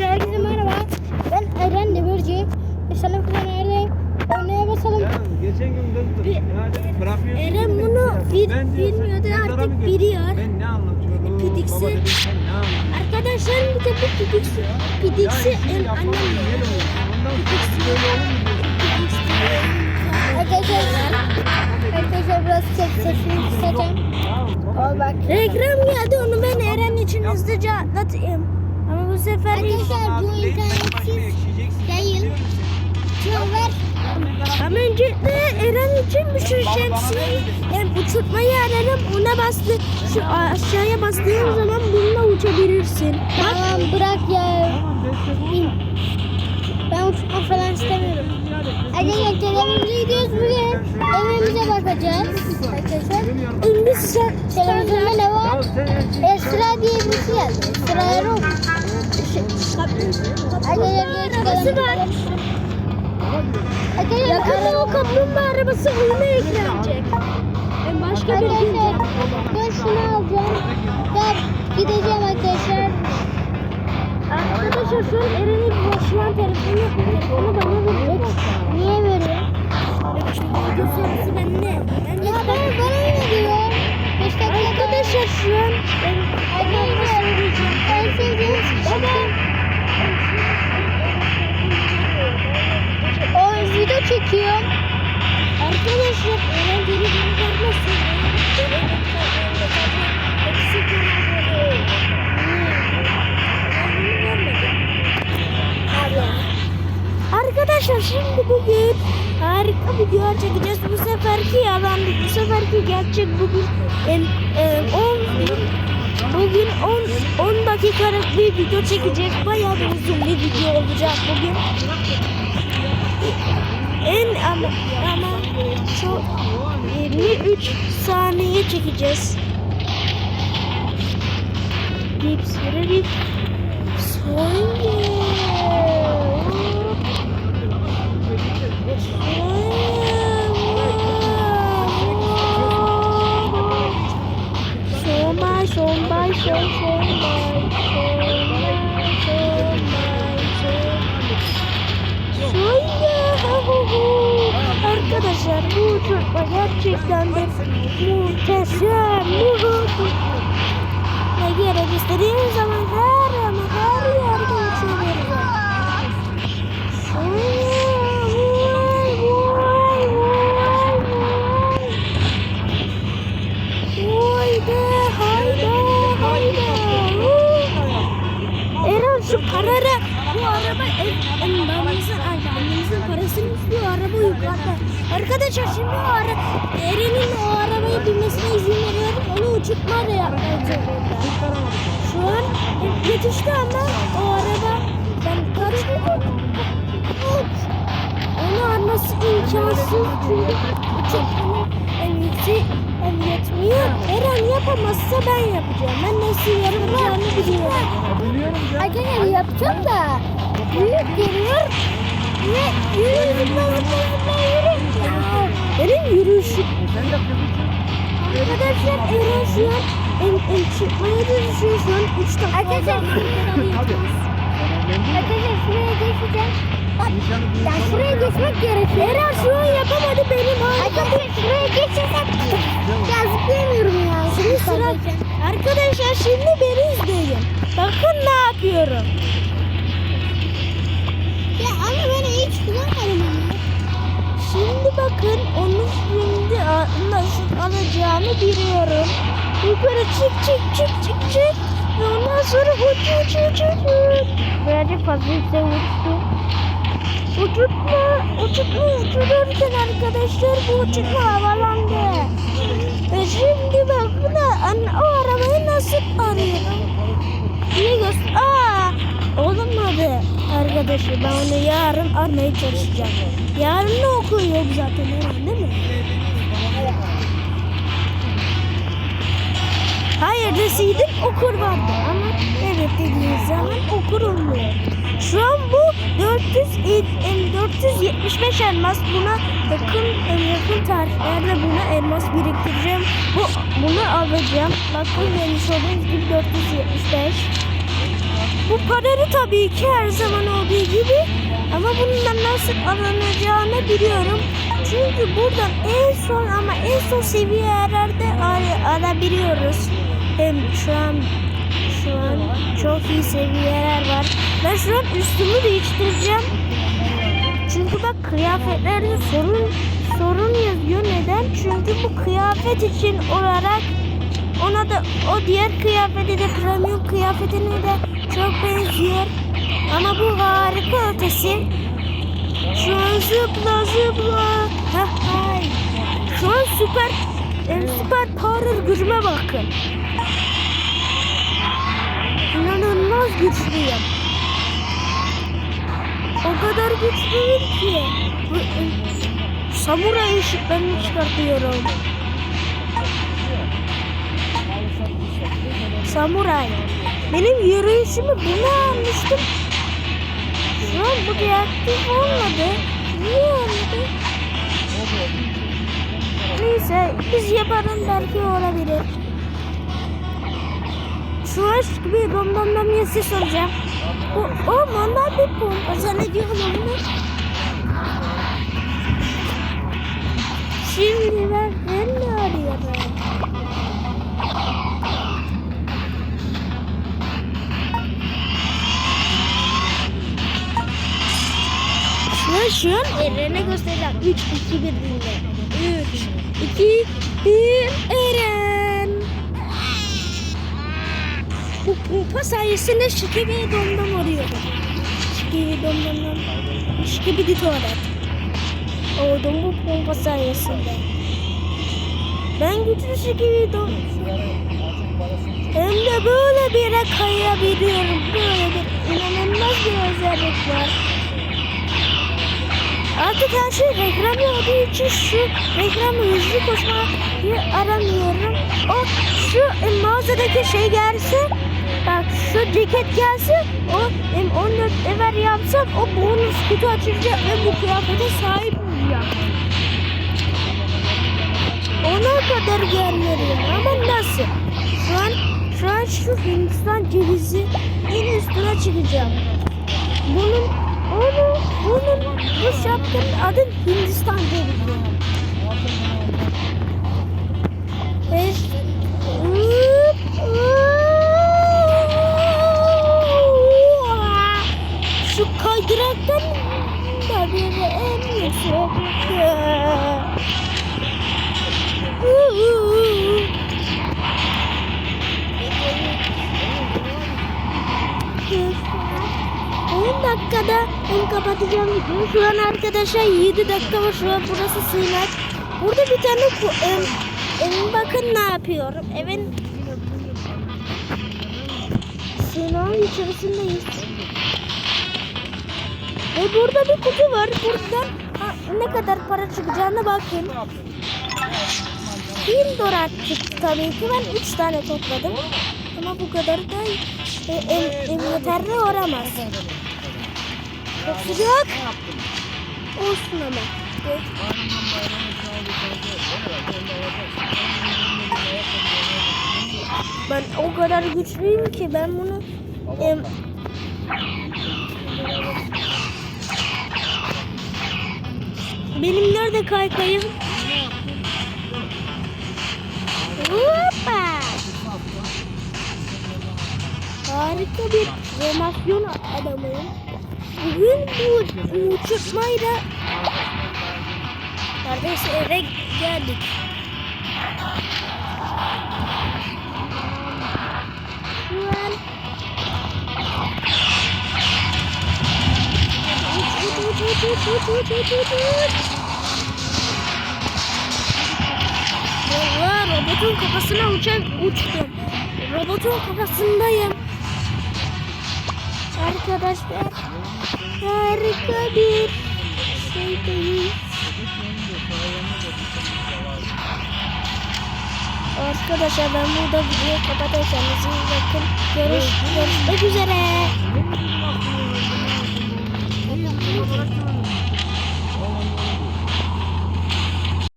Herkese merhaba. Ben Eren Demirci. Selam neredeyim? Örneğe basalım. Ya geçen gün döndüm. Yani bırakıyorsun. Eren bunu bil- bilmiyordu, artık biliyor. Ben ne anlatıyorum? Pidiksi. Baba dedim sen ne anlatıyorsun? Arkadaşlar bir bu pidiksi. Pidiksi en annem mu diyorsun? Arkadaşlar, arkadaşlar biraz ses sesini kısacağım. Bak. Reklam geldi onu ben Eren için hızlıca atlatayım. Sefer Arkadaşlar bu internetsiz yayın. Ver. Ama öncelikle Eren için bir şu şemsiyeyi yani uçurtmayı ararım ona bastı şu aşağıya bastığın zaman bununla uçabilirsin. Tamam bırak ya. Ben uçurtma falan istemiyorum. Arkadaşlar televizyona gidiyoruz bugün. Evimize bakacağız. Arkadaşlar. Biz televizyonda ne var? Esra diye birisi geldi. Esra Erol. Arkadaşlar arabası var. Yakında o kaplumbağa arabası oyuna eklenecek. Ben başka bir gün Ben şunu alacağım. Ya gideceğim arkadaşlar. Arkadaşlar şu an Eren'in boşluğun telefonu yok. Telefonu bana verecek. Niye veriyor? Video sonrası bende. Ya ben bana ne diyor? Arkadaşlar şu an Arkadaşlar en sevdiğim O çekiyor. Arkadaşlar Eren geri. Hepsi gönderdi. Arkadaşlar şimdi bugün harika video çekeceğiz. Bu seferki yalan değil. Bu seferki gerçek bugün en, e, 10 bugün 10 10 dakikalık bir video çekeceğiz. Bayağı uzun bir video olacak bugün. En ama ama çok 23 saniye çekeceğiz. Dips dip Sonya. De muhteşem. Ne gerek istediğimiz zaman her ama her yerde. Eren şu karara bu araba ev, babamızın annemizin parasını istiyor araba yukarıda. Arkadaşlar şimdi o ara, Eren'in o arabaya binmesine izin veriyorum. Onu uçurtma da yapmaya. Şu an yetişti ama o araba ben Uç. Onu alması imkansız çünkü uçurtmanın en yüksek en yetmiyor. Eren yapamazsa ben yapacağım. Ben nasıl yapacağımı biliyorum. Arkadaşlar yapacağım da büyük geliyor ve yürü zıpla zıpla zıpla yürü. Benim yürüyüşüm. Arkadaşlar Eren şu an en, en çıkmaya çalışıyor şu an 3 dakika. Arkadaşlar Arkadaşlar şuraya geçeceğim. Bak, ya şuraya geçmek gerekiyor. Eren şu an yapamadı benim. Arkadaşlar şuraya geçersem ya zıplayamıyorum ya. Şimdi sıra. Arkadaşlar şimdi beni izleyin. Bakın ne yapıyorum. Nasıl alacağımı biliyorum. Yukarı çık çık çık çık çık. Ve ondan sonra uç uç uç uç. Birazcık fazla yükseğe uçtum. Uçurtma, uçurtma uçururken arkadaşlar bu uçurtma havalandı. Ve şimdi bakın o arabayı nasıl arıyorum. İyi göster. Aa, olmadı arkadaşlar. Ben onu yarın armaya çalışacağım. Yarın ne okuyor zaten değil mi? Hayır deseydim okur vardı ama evet dediğiniz zaman okur olmuyor. Şu an bu 400 el- el- 475 elmas buna yakın yakın tarihlerde buna elmas biriktireceğim. Bu bunu alacağım. Bakın görmüş olduğunuz gibi 475. bu paraları tabii ki her zaman olduğu gibi ama bundan nasıl alınacağını biliyorum. Çünkü buradan en son ama en son seviyelerde al- alabiliyoruz. Hem şu an şu an çok iyi seviyeler var. Ben şu an üstümü değiştireceğim. Çünkü bak kıyafetlerde sorun sorun yazıyor. Neden? Çünkü bu kıyafet için olarak ona da o diğer kıyafeti de premium kıyafetine de çok benziyor. Ama bu harika ötesi. Şu an zıpla zıpla. Şu an süper e, süper power gücüme bakın. İnanılmaz güçlüyüm. O kadar güçlüyüm ki. Bu, e, samuray ışıklarını çıkartıyorum. Samuray. Benim yürüyüşümü buna almıştım. Şu an bu deaktif olmadı. Niye olmadı? Neyse biz yapalım belki olabilir. Şu an bir romlanmamaya ses olacağım. O, o normal bir pompa zannediyorum onu. Şimdi ben ben arıyorum? Şu an Eren'e göstereceğim. 3, 2, 1 dinle. 3, 2, 1 Eren. Pompa sayesinde şikibi domdom arıyorum. Şikibi domdom Şikibi di tuvalet. Oldum bu pompa sayesinde. Ben güçlü şikibi dom. Hem de böyle bir yere kayabiliyorum. Böyle bir inanılmaz bir özellik var. Artık her şey reklam olduğu için şu reklamı hızlı koşmayı aramıyorum. O şu mağazadaki şey gelse bak şu ceket gelse o em, 14 ever yapsam o bonus kutu açacak ve bu kıyafete sahip olacağım. Ona kadar gelmeliyim ama nasıl? Şu an şu an şu Hindistan cevizi en üstüne çıkacağım. Bunun onu bunun bu şapkanın adı Hindistan cevizi. Ve dakikada ben kapatacağım. Şu an arkadaşlar 7 dakika var. Şu an burası sığınak. Burada bir tane em, em, bakın ne yapıyorum. Evin sığınağın içerisindeyiz. Ve burada bir kutu var. Buradan ha, ne kadar para çıkacağına bakın. Bir dolar çıktı tabii ki. Ben 3 tane topladım. Ama bu kadar da e, em, em, yeterli olamaz. Çok sıcak. Olsun ama. Ben o kadar güçlüyüm ki ben bunu em, benim nerede kaykayım? Hoppa! Harika bir formasyon adamıyım. Bugün bu uçurtmayla neredeyse eve geldik. Şu an uç uç uç uç uç uç uç uç robotun kafasına uçan uçtum. Robotun kafasındayım. Arkadaşlar harika bir şey değil. Arkadaşlar ben burada videoyu kapatacağım. Bakın. Görüş, görüşmek üzere.